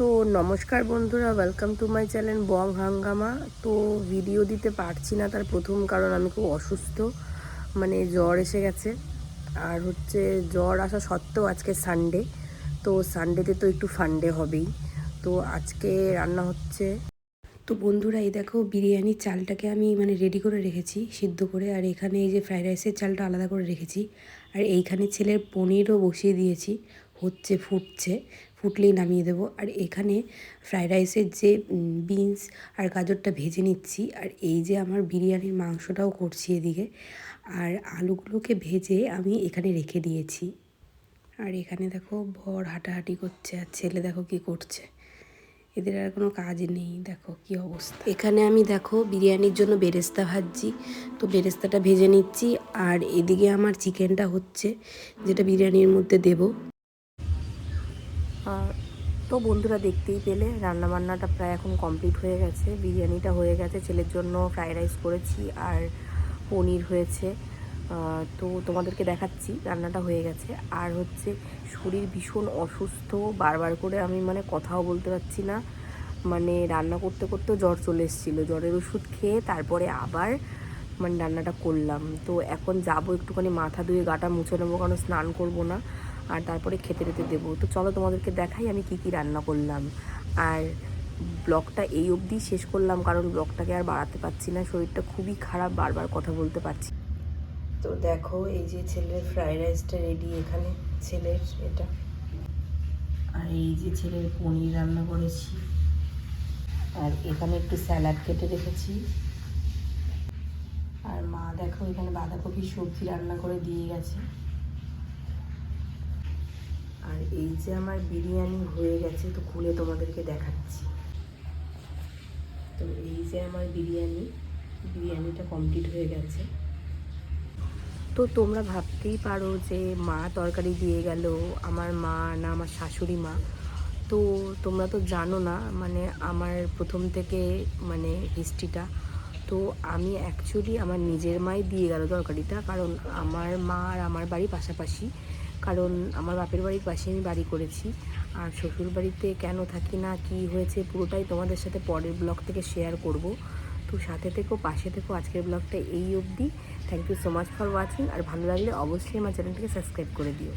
তো নমস্কার বন্ধুরা welcome to my channel Bong Hungama তো ভিডিও দিতে পারছি না, তার প্রথম কারণ আমি খুব অসুস্থ মানে জ্বর এসে গেছে। আর হচ্ছে জ্বর আসা সত্ত্বেও আজকে সানডে তো সানডেতে তো একটু ফান্ডে হবেই। তো আজকে রান্না হচ্ছে, তো বন্ধুরা এই দেখো বিরিয়ানির চালটাকে আমি মানে রেডি করে রেখেছি, সিদ্ধ করে, আর এখানে এই যে ফ্রাইড রাইসের চালটা আলাদা করে রেখেছি। আর এইখানে ছেলের পনিরও বসিয়ে দিয়েছি, হচ্ছে ফুটছে। ফুটলেই নামিয়ে দেবো। আর এখানে ফ্রাইড রাইসের যে বিনস আর গাজরটা ভেজে নিচ্ছি। আর এই যে আমার বিরিয়ানির মাংসটাও করছি এদিকে। আর আলুগুলোকে ভেজে আমি এখানে রেখে দিয়েছি। আর এখানে দেখো ভর হাঁটাহাঁটি করছে আর ছেলে দেখো কি করছে। এদের আর কোনো কাজ নেই। দেখো কি অবস্থা। এখানে আমি দেখো বিরিয়ানির জন্য বেরেস্তা ভাজছি। তো বেরেস্তাটা ভেজে নিচ্ছি। আর এদিকে আমার চিকেনটা হচ্ছে, যেটা বিরিয়ানির মধ্যে দেব। তো বন্ধুরা দেখতেই পেলে, রান্নাবান্নাটা প্রায় এখন কমপ্লিট হয়ে গেছে। বিরিয়ানিটা হয়ে গেছে, ছেলের জন্য ফ্রায়েড রাইস করেছি আর পনির হয়েছে। তো তোমাদেরকে দেখাচ্ছি, রান্নাটা হয়ে গেছে। আর হচ্ছে শরীর ভীষণ অসুস্থ, বারবার করে আমি মানে কথাও বলতে পারছি না। মানে রান্না করতে করতেও জ্বর চলে এসেছিল। জ্বরের ওষুধ খেয়ে তারপরে আবার মানে রান্নাটা করলাম। তো এখন যাব একটুখানি মাথা ধুয়ে গাটা মুছে নেব, কারণ স্নান করব না। আর তারপরে খেতে টেতে দেবো। তো চলো তোমাদেরকে দেখাই আমি কি কি রান্না করলাম। আর ব্লগটা এই অবধি শেষ করলাম, কারণ ব্লগটাকে আর বাড়াতে পারছি না, শরীরটা খুবই খারাপ, বারবার কথা বলতে পারছি। তো দেখো, এই যে ছেলের ফ্রাইড রাইসটা রেডি, এখানে ছেলের এটা। আর এই যে ছেলের পনির রান্না করেছি। আর এখানে একটু স্যালাড কেটে রেখেছি। আর মা দেখো, এখানে বাঁধাকপি সবজি রান্না করে দিয়ে গেছে। এই যে আমার বিরিয়ানি হয়ে গেছে, তো খুলে তোমাদেরকে দেখাচ্ছি। তো এই যে আমার বিরিয়ানি, বিরিয়ানিটা কমপ্লিট হয়ে গেছে। তো তোমরা ভাবতেই পারো যে মা তরকারি দিয়ে গেল, আমার মা না আমার শাশুড়ি মা। তো তোমরা তো জানো না মানে আমার প্রথম থেকে মানে হিস্ট্রিটা তো আমি অ্যাকচুয়ালি আমার নিজের মাই দিয়ে গেল তরকারিটা, কারণ আমার মা আর আমার বাড়ি পাশাপাশি কারণ আমার বাপের বাড়ির পাশে আমি বাড়ি করেছি। আর শ্বশুর বাড়িতে কেন থাকি না, কি হয়েছে, পুরোটাই তোমাদের সাথে পরের ব্লগ থেকে শেয়ার করব। তো সাথে থেকেও পাশে থেকেও আজকের ব্লগটা এই অবধি। Thank you so much for watching আর ভালো লাগলে অবশ্যই আমার চ্যানেলটিকে সাবস্ক্রাইব করে দিও।